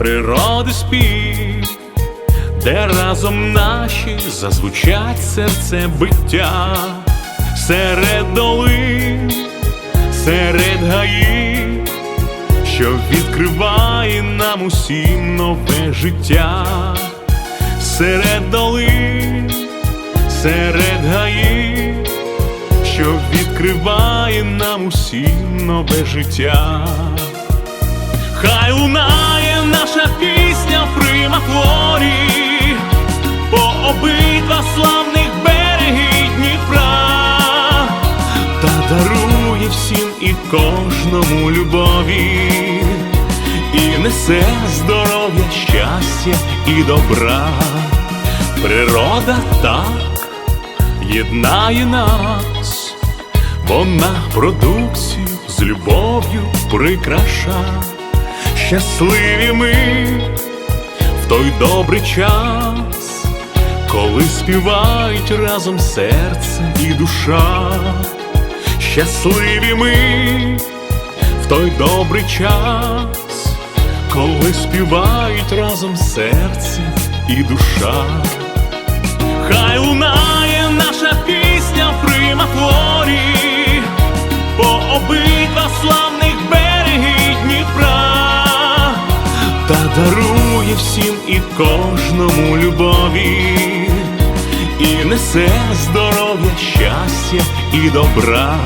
природи спів, де разом наші зазвучать серце биття, серед долин, серед гаїв, що відкриває нам усім нове життя, серед долин, серед гаїв, що відкриває нам усім нове життя. Хай лунає наша пісня в примафлорі по обидва славних береги Дніпра, та дарує всім і кожному любові, і несе здоров'я, щастя і добра. Природа так єднає нас, вона продукцію з любов'ю прикраша. Щасливі ми в той добрий час, коли співають разом серце і душа. Щасливі ми в той добрий час, коли співають разом серце і душа. Хай лунає наша пісня в примафлорі дарує всім і кожному любові, і несе здоров'я, щастя і добра.